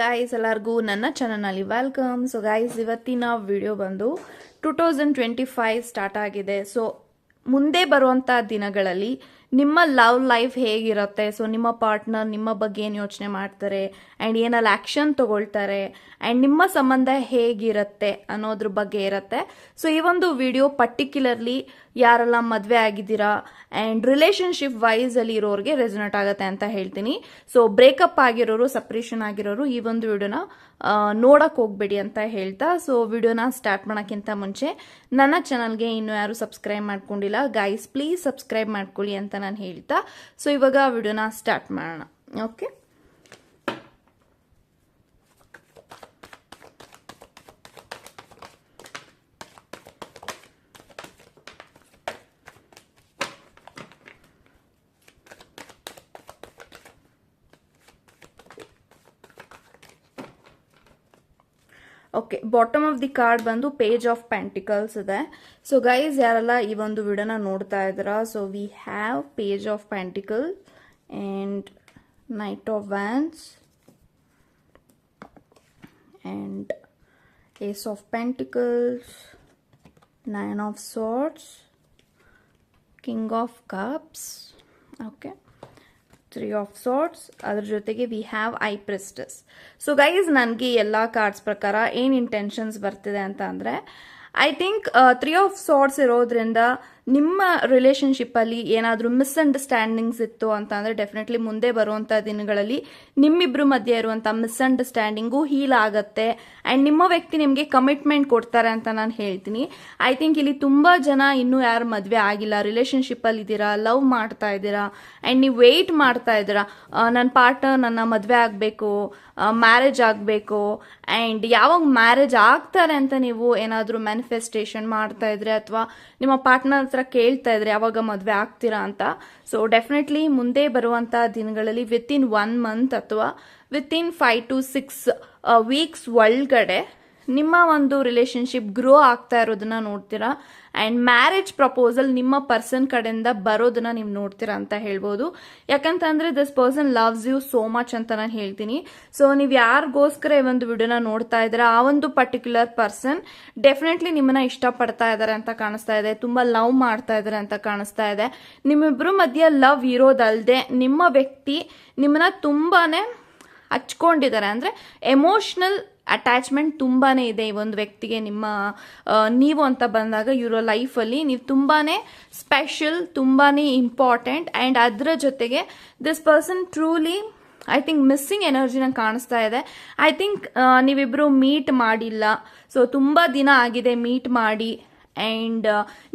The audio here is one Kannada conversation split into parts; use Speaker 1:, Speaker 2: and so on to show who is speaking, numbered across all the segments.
Speaker 1: ಗಾಯ್ಸ್ ಎಲ್ಲರಿಗೂ ನನ್ನ ಚಾನಲ್ನಲ್ಲಿ ವೆಲ್ಕಮ್ ಸೊ ಗಾಯ್ಸ್ ಇವತ್ತಿನ ವಿಡಿಯೋ ಬಂದು two thousand twenty five start ಆಗಿದೆ. ಸೊ ಮುಂದೆ ಬರುವಂಥ ದಿನಗಳಲ್ಲಿ ನಿಮ್ಮ ಲವ್ ಲೈಫ್ ಹೇಗಿರುತ್ತೆ? ಸೊ ನಿಮ್ಮ ಪಾರ್ಟ್ನರ್ ನಿಮ್ಮ ಬಗ್ಗೆ ಏನು ಯೋಚನೆ ಮಾಡ್ತಾರೆ? ಆ್ಯಂಡ್ ಏನಲ್ಲಿ ಆ್ಯಕ್ಷನ್ ತೊಗೊಳ್ತಾರೆ? ಆ್ಯಂಡ್ ನಿಮ್ಮ ಸಂಬಂಧ ಹೇಗಿರುತ್ತೆ ಅನ್ನೋದ್ರ ಬಗ್ಗೆ ಇರುತ್ತೆ. ಸೊ ಈ ಒಂದು ವಿಡಿಯೋ ಪರ್ಟಿಕ್ಯುಲರ್ಲಿ ಯಾರೆಲ್ಲ ಮದುವೆ ಆಗಿದ್ದೀರಾ? ಆ್ಯಂಡ್ ರಿಲೇಷನ್ಶಿಪ್ ವೈಸಲ್ಲಿ ಇರೋರಿಗೆ ರೆಸೊನೇಟ್ ಆಗುತ್ತೆ ಅಂತ ಹೇಳ್ತೀನಿ. ಸೊ ಬ್ರೇಕಪ್ ಆಗಿರೋರು ಸಪ್ರೇಷನ್ ಆಗಿರೋರು ಈ ಒಂದು ವಿಡಿಯೋನ ನೋಡಕ್ಕೆ ಹೋಗ್ಬೇಡಿ ಅಂತ ಹೇಳ್ತಾ ಸೊ ವಿಡಿಯೋನ ಸ್ಟಾರ್ಟ್ ಮಾಡೋಕ್ಕಿಂತ ಮುಂಚೆ ನನ್ನ ಚಾನಲ್ಗೆ ಇನ್ನೂ ಯಾರು ಸಬ್ಸ್ಕ್ರೈಬ್ ಮಾಡ್ಕೊಂಡಿಲ್ಲ ಗೈಸ್ ಪ್ಲೀಸ್ ಸಬ್ಸ್ಕ್ರೈಬ್ ಮಾಡ್ಕೊಳ್ಳಿ ಅಂತ ನಾನು ಹೇಳ್ತಾ ಸೊ ಇವಾಗ ವಿಡಿಯೋನ ಸ್ಟಾರ್ಟ್ ಮಾಡೋಣ okay okay bottom of the card ಬಂದು ಪೇಜ್ ಆಫ್ ಪ್ಯಾಂಟಿಕಲ್ಸ್ ಇದೆ. ಸೊ ಗೈಸ್ ಯಾರೆಲ್ಲ ಈ ಒಂದು ವಿಡಿಯೋನ ನೋಡ್ತಾ ಇದ್ದೀರಾ? So we have page of pentacle and knight of wands and ace of pentacles nine of swords king of cups okay three of swords ಅದ್ರ ಜೊತೆಗೆ we have high priestess so guys ನನಗೆ ಎಲ್ಲ ಕಾರ್ಡ್ಸ್ ಪ್ರಕಾರ ಏನು ಇಂಟೆನ್ಷನ್ಸ್ ಬರ್ತಿದೆ ಅಂತ ಅಂದರೆ I think three of swords ಇರೋದ್ರಿಂದ ನಿಮ್ಮ ರಿಲೇಷನ್ಶಿಪ್ಪಲ್ಲಿ ಏನಾದರೂ ಮಿಸ್ಅಂಡರ್ಸ್ಟ್ಯಾಂಡಿಂಗ್ಸ್ ಇತ್ತು ಅಂತ ಅಂದರೆ ಡೆಫಿನೆಟ್ಲಿ ಮುಂದೆ ಬರುವಂಥ ದಿನಗಳಲ್ಲಿ ನಿಮ್ಮಿಬ್ಬರು ಮಧ್ಯೆ ಇರುವಂಥ ಮಿಸ್ಅಂಡರ್ಸ್ಟ್ಯಾಂಡಿಂಗು ಹೀಲ್ ಆಗುತ್ತೆ ಆ್ಯಂಡ್ ನಿಮ್ಮ ವ್ಯಕ್ತಿ ನಿಮಗೆ ಕಮಿಟ್ಮೆಂಟ್ ಕೊಡ್ತಾರೆ ಅಂತ ನಾನು ಹೇಳ್ತೀನಿ. ಐ ಥಿಂಕ್ ಇಲ್ಲಿ ತುಂಬ ಜನ ಇನ್ನೂ ಯಾರು ಮದುವೆ ಆಗಿಲ್ಲ ರಿಲೇಷನ್ಶಿಪ್ಪಲ್ಲಿ ಇದ್ದೀರಾ ಲವ್ ಮಾಡ್ತಾ ಇದ್ದೀರಾ ಆ್ಯಂಡ್ ನೀವು ವೆಯ್ಟ್ ಮಾಡ್ತಾ ಇದ್ದೀರಾ ನನ್ನ ಪಾರ್ಟ್ನರ್ ನನ್ನ ಮದುವೆ ಆಗಬೇಕು ಮ್ಯಾರೇಜ್ ಆಗಬೇಕು ಆ್ಯಂಡ್ ಯಾವಾಗ ಮ್ಯಾರೇಜ್ ಆಗ್ತಾರೆ ಅಂತ ನೀವು ಏನಾದರೂ ಮ್ಯಾನಿಫೆಸ್ಟೇಷನ್ ಮಾಡ್ತಾ ಇದ್ರೆ ಅಥವಾ ನಿಮ್ಮ ಪಾರ್ಟ್ನರ್ ಹತ್ರ ಕೇಳ್ತಾ ಇದ್ರೆ ಯಾವಾಗ ಮದುವೆ ಆಗ್ತೀರಾ ಅಂತ. ಸೊ ಡೆಫಿನೆಟ್ಲಿ ಮುಂದೆ ಬರುವಂತ ದಿನಗಳಲ್ಲಿ ವಿತ್ ಇನ್ ಒನ್ ಮಂತ್ ಅಥವಾ within five to six weeks ಒಳಗಡೆ ನಿಮ್ಮ ಒಂದು ರಿಲೇಶನ್ಶಿಪ್ ಗ್ರೋ ಆಗ್ತಾ ಇರೋದನ್ನ ನೋಡ್ತೀರಾ? ಆ್ಯಂಡ್ ಮ್ಯಾರೇಜ್ ಪ್ರಪೋಸಲ್ ನಿಮ್ಮ ಪರ್ಸನ್ ಕಡೆಯಿಂದ ಬರೋದನ್ನ ನೀವು ನೋಡ್ತೀರಾ ಅಂತ ಹೇಳ್ಬೋದು. ಯಾಕಂತಂದ್ರೆ this person loves you so much ಅಂತ ನಾನು ಹೇಳ್ತೀನಿ. ಸೊ ನೀವು ಯಾರಿಗೋಸ್ಕರ ಈ ಒಂದು ವಿಡಿಯೋನ ನೋಡ್ತಾ ಇದ್ದೀರಾ? ಆ ಒಂದು ಪರ್ಟಿಕ್ಯುಲರ್ ಪರ್ಸನ್ ಡೆಫಿನೆಟ್ಲಿ ನಿಮ್ಮನ್ನ ಇಷ್ಟಪಡ್ತಾ ಇದ್ದಾರೆ ಅಂತ ಕಾಣಿಸ್ತಾ ಇದೆ. ತುಂಬ ಲವ್ ಮಾಡ್ತಾ ಇದ್ದಾರೆ ಅಂತ ಕಾಣಿಸ್ತಾ ಇದೆ. ನಿಮ್ಮಿಬ್ಬರು ಮಧ್ಯೆ ಲವ್ ಇರೋದಲ್ಲದೆ ನಿಮ್ಮ ವ್ಯಕ್ತಿ ನಿಮ್ಮನ್ನ ತುಂಬಾ ಹಚ್ಕೊಂಡಿದ್ದಾರೆ. ಅಂದರೆ ಎಮೋಷ್ನಲ್ ಅಟ್ಯಾಚ್ಮೆಂಟ್ ತುಂಬಾ ಇದೆ ಈ ಒಂದು ವ್ಯಕ್ತಿಗೆ, ನಿಮ್ಮ ನೀವು ಅಂತ ಬಂದಾಗ ಇವರ ಲೈಫಲ್ಲಿ ನೀವು ತುಂಬಾ ಸ್ಪೆಷಲ್ ತುಂಬಾ ಇಂಪಾರ್ಟೆಂಟ್ ಆ್ಯಂಡ್ ಅದರ ಜೊತೆಗೆ this person truly I think missing ಎನರ್ಜಿನ ಕಾಣಿಸ್ತಾ ಇದೆ. ಐ ಥಿಂಕ್ ನೀವಿಬ್ಬರು ಮೀಟ್ ಮಾಡಿಲ್ಲ. ಸೊ ತುಂಬ ದಿನ ಆಗಿದೆ ಮೀಟ್ ಮಾಡಿ ಆ್ಯಂಡ್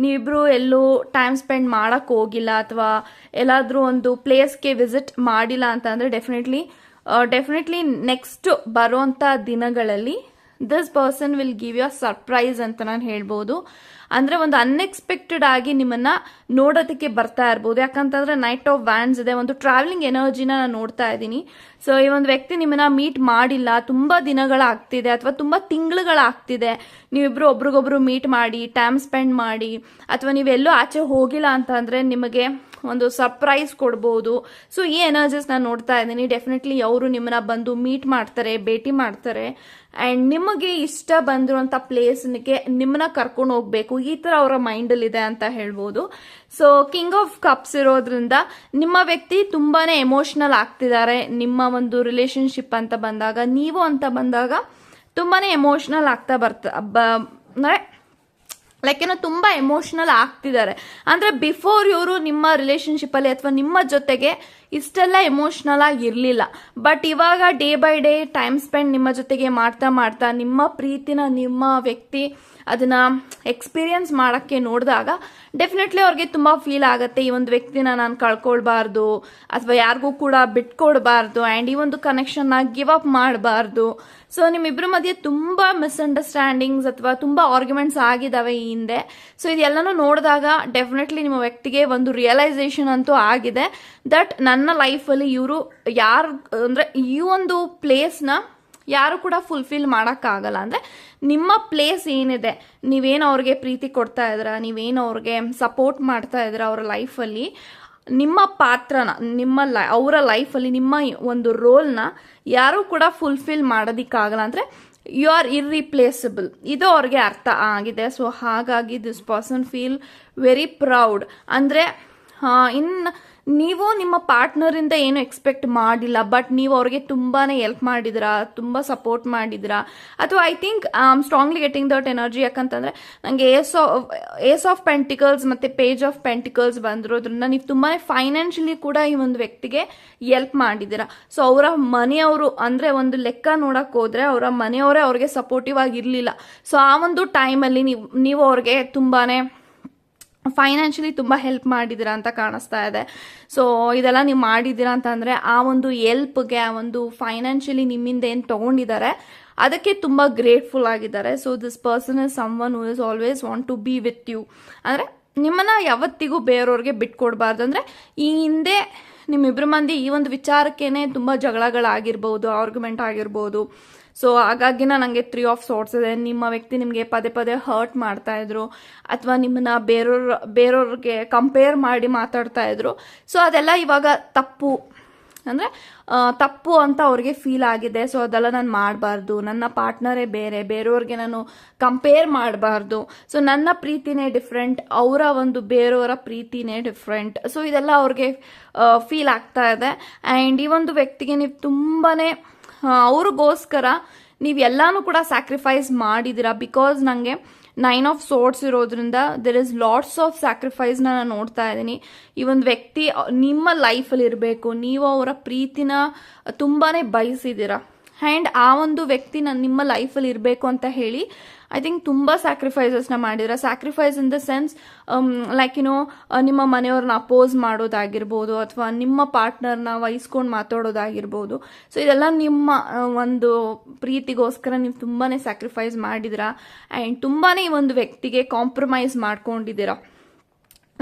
Speaker 1: ನೀವಿಬ್ಬರು ಎಲ್ಲೂ ಟೈಮ್ ಸ್ಪೆಂಡ್ ಮಾಡೋಕ್ಕೆ ಹೋಗಿಲ್ಲ ಅಥವಾ ಎಲ್ಲಾದರೂ ಒಂದು ಪ್ಲೇಸ್ಗೆ ವಿಸಿಟ್ ಮಾಡಿಲ್ಲ ಅಂತಂದರೆ ಡೆಫಿನೆಟ್ಲಿ ಡೆಫಿನೆಟ್ಲಿ ನೆಕ್ಸ್ಟ್ ಬರುವಂತ ದಿನಗಳಲ್ಲಿ this person will give you surprise ಅಂತ ನಾನು ಹೇಳ್ಬೋದು. ಅಂದರೆ ಒಂದು ಅನ್ಎಕ್ಸ್ಪೆಕ್ಟೆಡ್ ಆಗಿ ನಿಮ್ಮನ್ನ ನೋಡೋದಕ್ಕೆ ಬರ್ತಾ ಇರ್ಬೋದು. ಯಾಕಂತಂದ್ರೆ ನೈಟ್ ಆಫ್ ವ್ಯಾನ್ಸ್ ಇದೆ, ಒಂದು ಟ್ರಾವೆಲಿಂಗ್ ಎನರ್ಜಿನ ನಾನು ನೋಡ್ತಾ ಇದ್ದೀನಿ. ಸೊ ಈ ಒಂದು ವ್ಯಕ್ತಿ ನಿಮ್ಮನ್ನ ಮೀಟ್ ಮಾಡಿಲ್ಲ, ತುಂಬ ದಿನಗಳಾಗ್ತಿದೆ ಅಥವಾ ತುಂಬ ತಿಂಗಳುಗಳಾಗ್ತಿದೆ. ನೀವಿಬ್ರು ಒಬ್ರಿಗೊಬ್ರು ಮೀಟ್ ಮಾಡಿ ಟೈಮ್ ಸ್ಪೆಂಡ್ ಮಾಡಿ, ಅಥವಾ ನೀವೆಲ್ಲೂ ಆಚೆ ಹೋಗಿಲ್ಲ ಅಂತಂದರೆ ನಿಮಗೆ ಒಂದು ಸರ್ಪ್ರೈಸ್ ಕೊಡ್ಬೋದು. ಸೊ ಈ ಎನರ್ಜೀಸ್ ನಾನು ನೋಡ್ತಾ ಇದ್ದೀನಿ. ಡೆಫಿನೆಟ್ಲಿ ಅವರು ನಿಮ್ಮನ್ನ ಬಂದು ಮೀಟ್ ಮಾಡ್ತಾರೆ, ಭೇಟಿ ಮಾಡ್ತಾರೆ. ಆ್ಯಂಡ್ ನಿಮಗೆ ಇಷ್ಟ ಬಂದಿರುವಂಥ ಪ್ಲೇಸ್ಗೆ ನಿಮ್ಮನ್ನ ಕರ್ಕೊಂಡು ಹೋಗ್ಬೇಕು. ಈ ಥರ ಅವರ ಮೈಂಡಲ್ಲಿದೆ ಅಂತ ಹೇಳ್ಬೋದು. ಸೊ ಕಿಂಗ್ ಆಫ್ ಕಪ್ಸ್ ಇರೋದ್ರಿಂದ ನಿಮ್ಮ ವ್ಯಕ್ತಿ ತುಂಬಾ ಎಮೋಷ್ನಲ್ ಆಗ್ತಿದ್ದಾರೆ. ನಿಮ್ಮ ಒಂದು ರಿಲೇಶನ್ಶಿಪ್ ಅಂತ ಬಂದಾಗ, ನೀವು ಅಂತ ಬಂದಾಗ ತುಂಬಾ ಎಮೋಷ್ನಲ್ ಆಗ್ತಾ ಬರ್ತಾ ಅಂದರೆ ಲೈಕ್ ಏನೋ ತುಂಬ ಎಮೋಷ್ನಲ್ ಆಗ್ತಿದ್ದಾರೆ. ಅಂದರೆ ಬಿಫೋರ್ ಇವರು ನಿಮ್ಮ ರಿಲೇಷನ್ಶಿಪ್ಪಲ್ಲಿ ಅಥವಾ ನಿಮ್ಮ ಜೊತೆಗೆ ಇಷ್ಟೆಲ್ಲ ಎಮೋಷ್ನಲ್ ಆಗಿ ಇರಲಿಲ್ಲ. ಬಟ್ ಇವಾಗ day by day time spend ನಿಮ್ಮ ಜೊತೆಗೆ ಮಾಡ್ತಾ ಮಾಡ್ತಾ ನಿಮ್ಮ ಪ್ರೀತಿನ ನಿಮ್ಮ ವ್ಯಕ್ತಿ ಅದನ್ನ ಎಕ್ಸ್ಪೀರಿಯನ್ಸ್ ಮಾಡೋಕ್ಕೆ ನೋಡಿದಾಗ ಡೆಫಿನೆಟ್ಲಿ ಅವ್ರಿಗೆ ತುಂಬ ಫೀಲ್ ಆಗುತ್ತೆ. ಈ ಒಂದು ವ್ಯಕ್ತಿನ ನಾನು ಕಳ್ಕೊಳ್ಬಾರ್ದು ಅಥವಾ ಯಾರಿಗೂ ಕೂಡ ಬಿಟ್ಕೊಡ್ಬಾರ್ದು ಆ್ಯಂಡ್ ಈ ಒಂದು ಕನೆಕ್ಷನ್ನ ಗಿವ್ ಅಪ್ ಮಾಡಬಾರ್ದು. ಸೊ ನಿಮ್ಮಿಬ್ಬರ ಮಧ್ಯೆ ತುಂಬ ಮಿಸ್ಅಂಡರ್ಸ್ಟ್ಯಾಂಡಿಂಗ್ಸ್ ಅಥವಾ ತುಂಬ ಆರ್ಗ್ಯುಮೆಂಟ್ಸ್ ಆಗಿದ್ದಾವೆ ಈ ಹಿಂದೆ. ಸೊ ಇದೆಲ್ಲನೂ ನೋಡಿದಾಗ ಡೆಫಿನೆಟ್ಲಿ ನಿಮ್ಮ ವ್ಯಕ್ತಿಗೆ ಒಂದು ರಿಯಲೈಸೇಷನ್ ಅಂತೂ ಆಗಿದೆ. ದಟ್ ನನ್ನ ಲೈಫಲ್ಲಿ ಇವರು ಯಾರು, ಅಂದರೆ ಈ ಒಂದು ಪ್ಲೇಸ್ನ ಯಾರು ಕೂಡ ಫುಲ್ಫಿಲ್ ಮಾಡೋಕ್ಕಾಗಲ್ಲ. ಅಂದರೆ ನಿಮ್ಮ ಪ್ಲೇಸ್ ಏನಿದೆ, ನೀವೇನು ಅವ್ರಿಗೆ ಪ್ರೀತಿ ಕೊಡ್ತಾ ಇದ್ದೀರಾ ನೀವೇನು ಅವ್ರಿಗೆ ಸಪೋರ್ಟ್ ಮಾಡ್ತಾ ಇದ್ದೀರಾ ಅವರ ಲೈಫಲ್ಲಿ ನಿಮ್ಮ ಪಾತ್ರನ, ನಿಮ್ಮ ಲೈ ಅವರ ಲೈಫಲ್ಲಿ ನಿಮ್ಮ ಒಂದು ರೋಲ್ನ ಯಾರೂ ಕೂಡ ಫುಲ್ಫಿಲ್ ಮಾಡೋದಕ್ಕಾಗಲ್ಲ. ಅಂದರೆ ಯು ಆರ್ ಇರ್ರಿಪ್ಲೇಸಬಲ್ ಇದು ಅವ್ರಿಗೆ ಅರ್ಥ ಆಗಿದೆ. ಸೊ ಹಾಗಾಗಿ this person feel very proud ಅಂದರೆ ಇನ್ನು ನೀವು ನಿಮ್ಮ ಪಾರ್ಟ್ನರಿಂದ ಏನು ಎಕ್ಸ್ಪೆಕ್ಟ್ ಮಾಡಿಲ್ಲ, ಬಟ್ ನೀವು ಅವ್ರಿಗೆ ತುಂಬಾ ಹೆಲ್ಪ್ ಮಾಡಿದಿರಾ, ತುಂಬ ಸಪೋರ್ಟ್ ಮಾಡಿದಿರಾ? ಅಥವಾ I think strongly getting that energy ಯಾಕಂತಂದರೆ ನನಗೆ ace of ace of pentacles ಮತ್ತು ಪೇಜ್ ಆಫ್ ಪೆಂಟಿಕಲ್ಸ್ ಬಂದಿರೋದ್ರಿಂದ ನೀವು ತುಂಬಾ ಫೈನಾನ್ಷಿಯಲಿ ಕೂಡ ಈ ಒಂದು ವ್ಯಕ್ತಿಗೆ ಎಲ್ಪ್ ಮಾಡಿದ್ದೀರಾ? ಸೊ ಅವರ ಮನೆಯವರು ಅಂದರೆ ಒಂದು ಲೆಕ್ಕ ನೋಡಕ್ ಹೋದರೆ ಅವರ ಮನೆಯವರೇ ಅವ್ರಿಗೆ ಸಪೋರ್ಟಿವ್ ಆಗಿರಲಿಲ್ಲ. ಸೊ ಆ ಒಂದು ಟೈಮಲ್ಲಿ ನೀವು ನೀವು ಅವ್ರಿಗೆ ತುಂಬಾ ಫೈನಾನ್ಷಿಯಲಿ ತುಂಬ ಹೆಲ್ಪ್ ಮಾಡಿದ್ದೀರಾ ಅಂತ ಕಾಣಿಸ್ತಾ ಇದೆ. ಸೊ ಇದೆಲ್ಲ ನೀವು ಮಾಡಿದ್ದೀರಾ ಅಂತಂದರೆ ಆ ಒಂದು ಎಲ್ಪ್ಗೆ ಆ ಒಂದು ಫೈನಾನ್ಷಿಯಲಿ ನಿಮ್ಮಿಂದ ಏನು ತೊಗೊಂಡಿದ್ದಾರೆ, ಅದಕ್ಕೆ ತುಂಬ ಗ್ರೇಟ್ಫುಲ್ ಆಗಿದ್ದಾರೆ. So this person is someone who is always want to be with you ಅಂದರೆ, ನಿಮ್ಮನ್ನು ಯಾವತ್ತಿಗೂ ಬೇರೆಯವ್ರಿಗೆ ಬಿಟ್ಕೊಡ್ಬಾರ್ದು. ಅಂದರೆ, ಈ ಹಿಂದೆ ನಿಮ್ಮಿಬ್ಬರು ಮಂದಿ ಈ ಒಂದು ವಿಚಾರಕ್ಕೇನೆ ತುಂಬ ಜಗಳಗಳಾಗಿರ್ಬೋದು ಆರ್ಗ್ಯುಮೆಂಟ್ ಆಗಿರ್ಬೋದು. ಸೊ ಹಾಗಾಗಿನ ನನಗೆ ತ್ರೀ ಆಫ್ ಸೋರ್ಸ್ ಇದೆ. ನಿಮ್ಮ ವ್ಯಕ್ತಿ ನಿಮಗೆ ಪದೇ ಪದೇ ಹರ್ಟ್ ಮಾಡ್ತಾ ಇದ್ರು, ಅಥವಾ ನಿಮ್ಮನ್ನ ಬೇರೆಯವ್ರ ಬೇರೆಯವ್ರಿಗೆ ಕಂಪೇರ್ ಮಾಡಿ ಮಾತಾಡ್ತಾ ಇದ್ರು. ಸೊ ಅದೆಲ್ಲ ಇವಾಗ ತಪ್ಪು. ಅಂದರೆ ತಪ್ಪು ಅಂತ ಅವ್ರಿಗೆ ಫೀಲ್ ಆಗಿದೆ. ಸೊ ಅದೆಲ್ಲ ನಾನು ಮಾಡಬಾರ್ದು. ನನ್ನ ಪಾರ್ಟ್ನರೇ ಬೇರೆ ಬೇರೆಯವ್ರಿಗೆ ನಾನು ಕಂಪೇರ್ ಮಾಡಬಾರ್ದು. ಸೊ ನನ್ನ ಪ್ರೀತಿನೇ ಡಿಫ್ರೆಂಟ್ ಅವರ ಒಂದು ಬೇರೆಯವರ ಪ್ರೀತಿನೇ ಡಿಫ್ರೆಂಟ್ ಸೊ ಇದೆಲ್ಲ ಅವ್ರಿಗೆ ಫೀಲ್ ಆಗ್ತಾ ಇದೆ. ಆ್ಯಂಡ್ ಈ ಒಂದು ವ್ಯಕ್ತಿಗೆ ನೀವು ತುಂಬಾ ಅವ್ರಿಗೋಸ್ಕರ ನೀವು ಎಲ್ಲಾನು ಕೂಡ ಸ್ಯಾಕ್ರಿಫೈಸ್ ಮಾಡಿದಿರಾ. ಬಿಕಾಸ್ ನನಗೆ ನೈನ್ ಆಫ್ ಸೋರ್ಟ್ಸ್ ಇರೋದ್ರಿಂದ ದೆರ್ ಇಸ್ ಲಾಟ್ಸ್ ಆಫ್ ಸ್ಯಾಕ್ರಿಫೈಸ್ನ ನಾನು ನೋಡ್ತಾ ಇದ್ದೀನಿ. ಈ ಒಂದು ವ್ಯಕ್ತಿ, ನಿಮ್ಮ ಲೈಫಲ್ಲಿ ಇರಬೇಕು. ನೀವು ಅವರ ಪ್ರೀತಿನ ತುಂಬಾ ಬಯಸಿದ್ದೀರಾ ಆ್ಯಂಡ್ ಆ ಒಂದು ವ್ಯಕ್ತಿ ನನ್ನ ನಿಮ್ಮ ಲೈಫಲ್ಲಿ ಇರಬೇಕು ಅಂತ ಹೇಳಿ ಐ ಥಿಂಕ್ ತುಂಬ ಸ್ಯಾಕ್ರಿಫೈಸಸ್ನ ಮಾಡಿದ್ರೆ. Sacrifice in the sense like you know ನಿಮ್ಮ ಮನೆಯವ್ರನ್ನ ಅಪೋಸ್ ಮಾಡೋದಾಗಿರ್ಬೋದು ಅಥವಾ ನಿಮ್ಮ ಪಾರ್ಟ್ನರ್ನ ವಹಿಸ್ಕೊಂಡು ಮಾತಾಡೋದಾಗಿರ್ಬೋದು. ಸೊ ಇದೆಲ್ಲ ನಿಮ್ಮ ಒಂದು ಪ್ರೀತಿಗೋಸ್ಕರ ನೀವು ತುಂಬಾ ಸ್ಯಾಕ್ರಿಫೈಸ್ ಮಾಡಿದಿರಾ? ಆ್ಯಂಡ್ ತುಂಬಾ ಈ ಒಂದು ವ್ಯಕ್ತಿಗೆ ಕಾಂಪ್ರಮೈಸ್ ಮಾಡ್ಕೊಂಡಿದ್ದೀರಾ?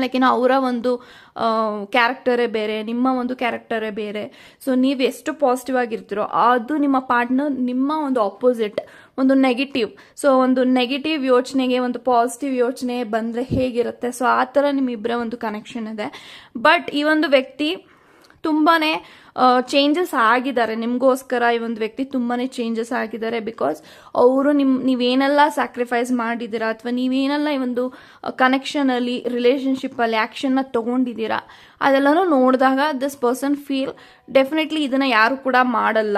Speaker 1: ಲೈಕ್ ಏನೋ ಅವರ ಒಂದು ಕ್ಯಾರೆಕ್ಟರೇ ಬೇರೆ, ನಿಮ್ಮ ಒಂದು ಕ್ಯಾರೆಕ್ಟರೇ ಬೇರೆ. ಸೊ ನೀವು ಎಷ್ಟು ಪಾಸಿಟಿವ್ ಆಗಿರ್ತೀರೋ ಅದು ನಿಮ್ಮ ಪಾರ್ಟ್ನರ್ ನಿಮ್ಮ ಒಂದು ಆಪೋಸಿಟ್ ಒಂದು ನೆಗೆಟಿವ್ ಸೊ ಒಂದು ನೆಗೆಟಿವ್ ಯೋಚನೆಗೆ, ಒಂದು ಪಾಸಿಟಿವ್ ಯೋಚನೆ ಬಂದರೆ ಹೇಗಿರುತ್ತೆ? ಸೊ ಆ ಥರ ನಿಮ್ಮಿಬ್ಬರ ಒಂದು ಕನೆಕ್ಷನ್ ಇದೆ. ಬಟ್ ಈ ಒಂದು ವ್ಯಕ್ತಿ ತುಂಬಾ ಚೇಂಜಸ್ ಆಗಿದ್ದಾರೆ. ನಿಮಗೋಸ್ಕರ ಈ ಒಂದು ವ್ಯಕ್ತಿ ತುಂಬಾನೇ ಚೇಂಜಸ್ ಆಗಿದ್ದಾರೆ ಬಿಕಾಸ್ ಅವರು ನಿಮ್, ನೀವೇನೆಲ್ಲ ಸ್ಯಾಕ್ರಿಫೈಸ್ ಮಾಡಿದ್ದೀರಾ ಅಥವಾ ನೀವೇನೆಲ್ಲ ಈ ಒಂದು ಕನೆಕ್ಷನಲ್ಲಿ ಆಕ್ಷನ್ ಆ್ಯಕ್ಷನ್ನ ತೊಗೊಂಡಿದ್ದೀರಾ, ಅದೆಲ್ಲನೂ ನೋಡಿದಾಗ ದಿಸ್ ಪರ್ಸನ್ ಫೀಲ್ ಡೆಫಿನೆಟ್ಲಿ ಇದನ್ನು ಯಾರು ಕೂಡ ಮಾಡಲ್ಲ.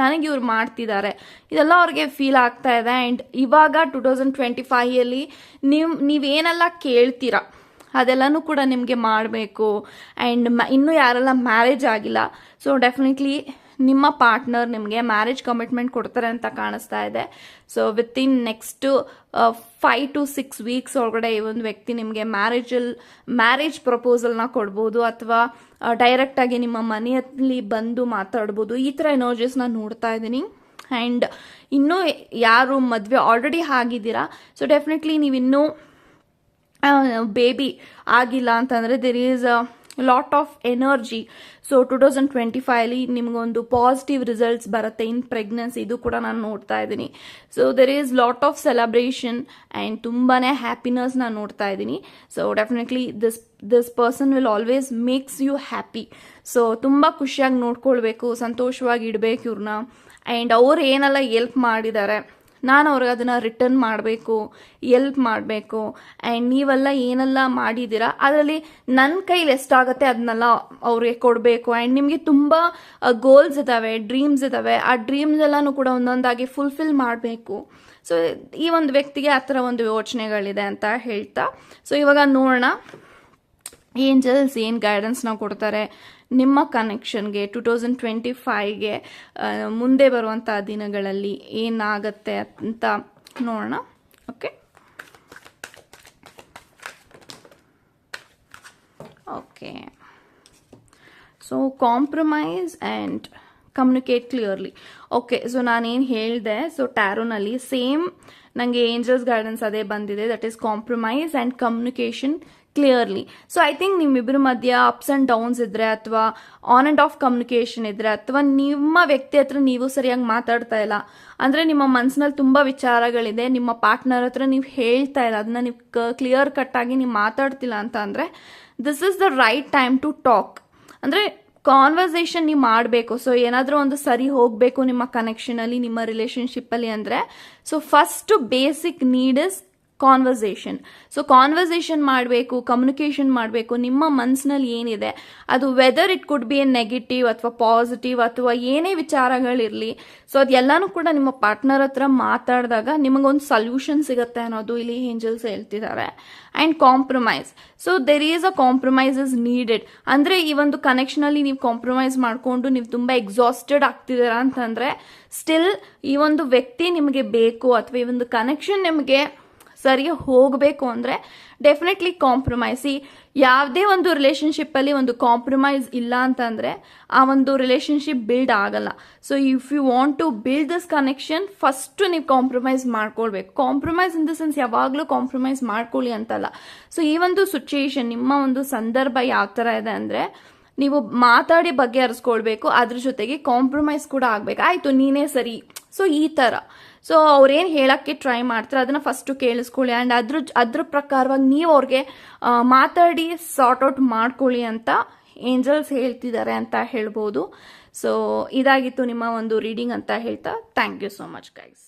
Speaker 1: ನನಗೆ ಇವ್ರು ಮಾಡ್ತಿದ್ದಾರೆ. ಇದೆಲ್ಲ ಅವ್ರಿಗೆ ಫೀಲ್ ಆಗ್ತಾ ಇದೆ. ಆ್ಯಂಡ್ ಇವಾಗ ಟು ತೌಸಂಡ್ ಟ್ವೆಂಟಿ ಫೈಯಲ್ಲಿ ನೀವು ನೀವೇನೆಲ್ಲ ಕೇಳ್ತೀರಾ? ಅದೆಲ್ಲನೂ ಕೂಡ ನಿಮಗೆ ಮಾಡಬೇಕು. ಆ್ಯಂಡ್ ಇನ್ನೂ ಯಾರೆಲ್ಲ ಮ್ಯಾರೇಜ್ ಆಗಿಲ್ಲ ಸೊ ಡೆಫಿನೆಟ್ಲಿ ನಿಮ್ಮ ಪಾರ್ಟ್ನರ್ ನಿಮಗೆ ಮ್ಯಾರೇಜ್ ಕಮಿಟ್ಮೆಂಟ್ ಕೊಡ್ತಾರೆ ಅಂತ ಕಾಣಿಸ್ತಾ ಇದೆ. So within next five to six weeks ಒಳಗಡೆ ಈ ಒಂದು ವ್ಯಕ್ತಿ ನಿಮಗೆ ಮ್ಯಾರೇಜಲ್ ಮ್ಯಾರೇಜ್ ಪ್ರಪೋಸಲ್ನ ಕೊಡ್ಬೋದು, ಅಥವಾ ಡೈರೆಕ್ಟಾಗಿ ನಿಮ್ಮ ಮನೆಯಲ್ಲಿ ಬಂದು ಮಾತಾಡ್ಬೋದು. ಈ ಥರ ಎನರ್ಜೀಸ್ನ ನೋಡ್ತಾ ಇದ್ದೀನಿ. ಆ್ಯಂಡ್ ಇನ್ನೂ ಯಾರು ಮದುವೆ ಆಲ್ರೆಡಿ ಆಗಿದ್ದೀರಾ ಸೊ ಡೆಫಿನೆಟ್ಲಿ ನೀವಿನ್ನೂ ಬೇಬಿ ಆಗಿಲ್ಲ ಅಂತಂದರೆ there is lot of energy so two thousand twenty ಫೈವಲ್ಲಿ ನಿಮಗೊಂದು ಪಾಸಿಟಿವ್ ರಿಸಲ್ಟ್ಸ್ ಬರುತ್ತೆ ಇನ್ ಪ್ರೆಗ್ನೆನ್ಸಿ ಇದು ಕೂಡ ನಾನು ನೋಡ್ತಾ ಇದ್ದೀನಿ. So there is lot of celebration and ತುಂಬಾ ಹ್ಯಾಪಿನೆಸ್ ನಾನು ನೋಡ್ತಾ ಇದ್ದೀನಿ. So definitely this this person will always makes you happy so ತುಂಬ ಖುಷಿಯಾಗಿ ನೋಡ್ಕೊಳ್ಬೇಕು, ಸಂತೋಷವಾಗಿ ಇಡಬೇಕು ಇವ್ರನ್ನ ಆ್ಯಂಡ್ ಅವ್ರು ಏನೆಲ್ಲ ಎಲ್ಪ್ ಮಾಡಿದ್ದಾರೆ ನಾನು ಅವ್ರಿಗೆ ಅದನ್ನು ರಿಟರ್ನ್ ಮಾಡಬೇಕು ಎಲ್ಪ್ ಮಾಡಬೇಕು. ಆ್ಯಂಡ್ ನೀವೆಲ್ಲ ಏನೆಲ್ಲ ಮಾಡಿದ್ದೀರಾ, ಅದರಲ್ಲಿ ನನ್ನ ಕೈಲಿ ಎಷ್ಟಾಗುತ್ತೆ ಅದನ್ನೆಲ್ಲ ಅವ್ರಿಗೆ ಕೊಡಬೇಕು. ಆ್ಯಂಡ್ ನಿಮಗೆ ತುಂಬ ಗೋಲ್ಸ್ ಇದ್ದಾವೆ ಡ್ರೀಮ್ಸ್ ಇದ್ದಾವೆ ಆ ಡ್ರೀಮ್ಸ್ ಎಲ್ಲನೂ ಕೂಡ ಒಂದೊಂದಾಗಿ ಫುಲ್ಫಿಲ್ ಮಾಡಬೇಕು. ಸೊ ಈ ಒಂದು ವ್ಯಕ್ತಿಗೆ ಆ ಥರ ಒಂದು ಯೋಚನೆಗಳಿದೆ ಅಂತ ಹೇಳ್ತಾ. ಸೊ ಇವಾಗ ನೋಡೋಣ. ಏಂಜಲ್ಸ್ ಏನು ಗೈಡೆನ್ಸ್ನ ಕೊಡ್ತಾರೆ? ನಿಮ್ಮ ಕನೆಕ್ಷನ್ಗೆ ಟು ತೌಸಂಡ್ ಟ್ವೆಂಟಿ ಫೈವ್ಗೆ ಮುಂದೆ ಬರುವಂಥ ದಿನಗಳಲ್ಲಿ ಏನಾಗತ್ತೆ ಅಂತ ನೋಡೋಣ. Okay okay so compromise and communicate clearly okay so ನಾನೇನು ಹೇಳಿದೆ ಸೊ ಟ್ಯಾರೋನಲ್ಲಿ ಸೇಮ್ ನನಗೆ ಏಂಜಲ್ಸ್ ಗೈಡೆನ್ಸ್ ಅದೇ ಬಂದಿದೆ that is compromise and communication clearly so I think ನಿಮ್ಮಿಬ್ಬರ ಮಧ್ಯ ಅಪ್ಸ್ ಆ್ಯಂಡ್ ಡೌನ್ಸ್ ಇದ್ದರೆ ಅಥವಾ ಆನ್ ಆ್ಯಂಡ್ ಆಫ್ ಕಮ್ಯುನಿಕೇಷನ್ ಇದ್ದರೆ ಅಥವಾ ನಿಮ್ಮ ವ್ಯಕ್ತಿ ಹತ್ರ ನೀವು ಸರಿಯಾಗಿ ಮಾತಾಡ್ತಾ ಇಲ್ಲ, ಅಂದರೆ ನಿಮ್ಮ ಮನಸ್ಸಿನಲ್ಲಿ ತುಂಬ ವಿಚಾರಗಳಿದೆ, ನಿಮ್ಮ ಪಾರ್ಟ್ನರ್ ಹತ್ರ ನೀವು ಹೇಳ್ತಾ ಇಲ್ಲ ಅದನ್ನ ನೀವು ಕ್ಲಿಯರ್ ಕಟ್ಟಾಗಿ ನೀವು ಮಾತಾಡ್ತಿಲ್ಲ ಅಂತ ಅಂದರೆ this is the right time to talk ಅಂದರೆ ಕಾನ್ವರ್ಸೇಷನ್ ನೀವು ಮಾಡಬೇಕು. ಸೊ ಏನಾದರೂ ಒಂದು ಸರಿ ಹೋಗಬೇಕು ನಿಮ್ಮ ಕನೆಕ್ಷನಲ್ಲಿ ನಿಮ್ಮ ರಿಲೇಷನ್ಶಿಪ್ಪಲ್ಲಿ ಅಂದರೆ so first basic need is conversation so conversation ಮಾಡಬೇಕು ಕಮ್ಯುನಿಕೇಷನ್ ಮಾಡಬೇಕು, ನಿಮ್ಮ ಮನಸ್ಸಿನಲ್ಲಿ ಏನಿದೆ, ಅದು whether it could be a negative ಅಥವಾ ಪಾಸಿಟಿವ್ ಅಥವಾ ಏನೇ ವಿಚಾರಗಳಿರಲಿ ಸೊ ಅದೆಲ್ಲನೂ ಕೂಡ ನಿಮ್ಮ ಪಾರ್ಟ್ನರ್ ಹತ್ರ ಮಾತಾಡಿದಾಗ ನಿಮಗೊಂದು ಸೊಲ್ಯೂಷನ್ ಸಿಗುತ್ತೆ ಅನ್ನೋದು ಇಲ್ಲಿ ಏಂಜಲ್ಸ್ ಹೇಳ್ತಿದ್ದಾರೆ. And compromise so there is a compromise is needed ಅಂದರೆ ಈ ಒಂದು ಕನೆಕ್ಷನಲ್ಲಿ ನೀವು ಕಾಂಪ್ರಮೈಸ್ ಮಾಡಿಕೊಂಡು ನೀವು ತುಂಬ ಎಕ್ಸಾಸ್ಟೆಡ್ ಆಗ್ತಿದ್ದೀರಾ ಅಂತಂದರೆ ಸ್ಟಿಲ್ ಈ ಒಂದು ವ್ಯಕ್ತಿ ನಿಮಗೆ ಬೇಕು ಅಥವಾ ಈ ಒಂದು ಕನೆಕ್ಷನ್ ನಿಮಗೆ ಸರಿ ಹೋಗಬೇಕು ಅಂದರೆ ಡೆಫಿನೆಟ್ಲಿ ಕಾಂಪ್ರಮೈಸ್ ಈ ಯಾವುದೇ ಒಂದು ರಿಲೇಷನ್ಶಿಪ್ಪಲ್ಲಿ ಒಂದು ಕಾಂಪ್ರಮೈಸ್ ಇಲ್ಲ ಅಂತಂದರೆ ಆ ಒಂದು ರಿಲೇಷನ್ಶಿಪ್ ಬಿಲ್ಡ್ ಆಗಲ್ಲ. So if you want to build this connection first ನೀವು ಕಾಂಪ್ರಮೈಸ್ ಮಾಡ್ಕೊಳ್ಬೇಕು. ಕಾಂಪ್ರಮೈಸ್ ಇನ್ ದ ಸೆನ್ಸ್ ಯಾವಾಗಲೂ ಕಾಂಪ್ರಮೈಸ್ ಮಾಡ್ಕೊಳ್ಳಿ ಅಂತಲ್ಲ. ಸೊ ಈ ಒಂದು ಸಿಚುಯೇಷನ್ ನಿಮ್ಮ ಒಂದು ಸಂದರ್ಭ ಯಾವ ಥರ ಇದೆ ಅಂದರೆ ನೀವು ಮಾತಾಡಿ ಬಗೆಹರಿಸ್ಕೊಳ್ಬೇಕು, ಅದ್ರ ಜೊತೆಗೆ ಕಾಂಪ್ರಮೈಸ್ ಕೂಡ ಆಗಬೇಕು. ಆಯಿತು, ನೀನೇ ಸರಿ. ಸೊ ಈ ಥರ ಸೊ ಅವ್ರೇನು ಹೇಳೋಕ್ಕೆ ಟ್ರೈ ಮಾಡ್ತಾರೆ, ಅದನ್ನು ಫಸ್ಟು ಕೇಳಿಸ್ಕೊಳ್ಳಿ. ಆ್ಯಂಡ್ ಅದ್ರ ಅದ್ರ ಪ್ರಕಾರವಾಗಿ ನೀವು ಅವ್ರಿಗೆ ಮಾತಾಡಿ ಸಾರ್ಟ್ ಔಟ್ ಮಾಡ್ಕೊಳ್ಳಿ ಅಂತ ಏಂಜಲ್ಸ್ ಹೇಳ್ತಿದ್ದಾರೆ ಅಂತ ಹೇಳ್ಬೋದು. ಸೊ ಇದಾಗಿತ್ತು ನಿಮ್ಮ ಒಂದು ರೀಡಿಂಗ್ ಅಂತ ಹೇಳ್ತಾ thank you so much guys